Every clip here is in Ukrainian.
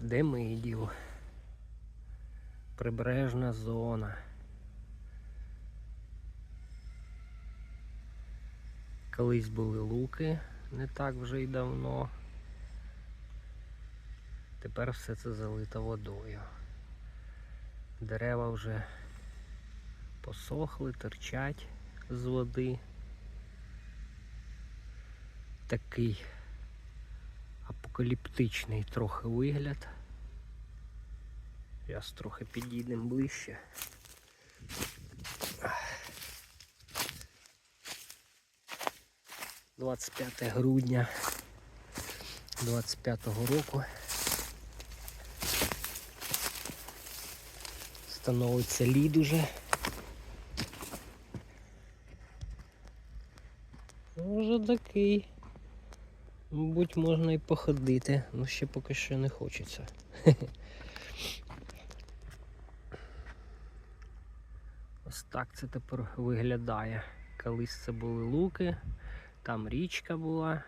Демидів. Прибережна зона. Колись були луки не так вже й давно. Тепер все це залито водою. Дерева вже посохли, терчать з води. Такий апокаліптичний трохи вигляд. Зараз трохи підійдемо ближче. — 25 грудня 25-го року становиться лід уже. Вже такий. Мабуть, можна і походити, але ще поки що не хочеться. Ось так це тепер виглядає. Колись це були луки, там річка була.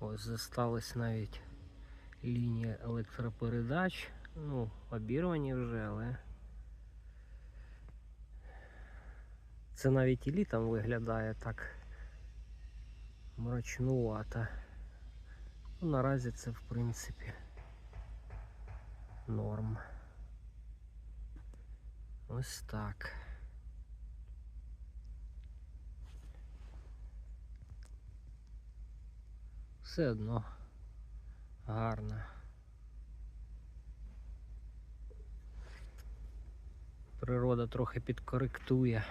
Ось зосталась навіть лінія електропередач. Ну, обірвані вже, але це навіть і літом виглядає так мрачнувато. Ну, наразі це в принципі норм. Ось так. Все одно гарно. Природа трохи підкоректує.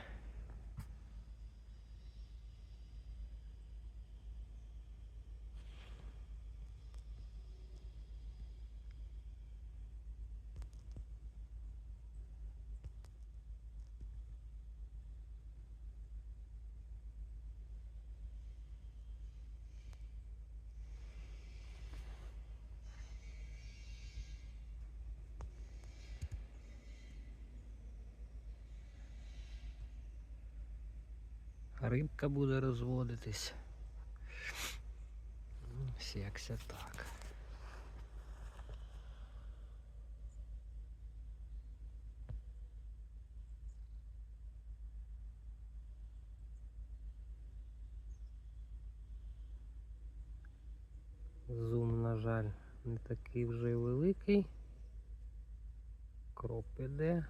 Рибка буде розводитись. Ось якся так. Зум, на жаль, не такий вже й великий. Кроп іде.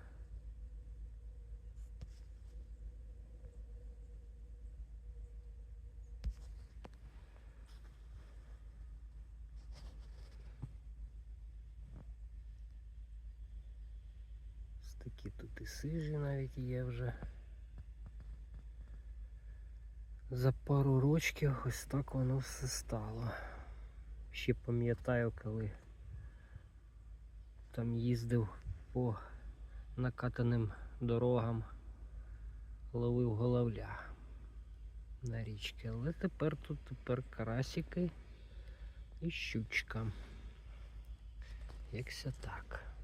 Такі тут і сижі навіть є вже. За пару рочків ось так воно все стало. Ще пам'ятаю, коли там їздив по накатаним дорогам, ловив головля на річки. Але тепер тут тепер карасики і щучка. Якся так.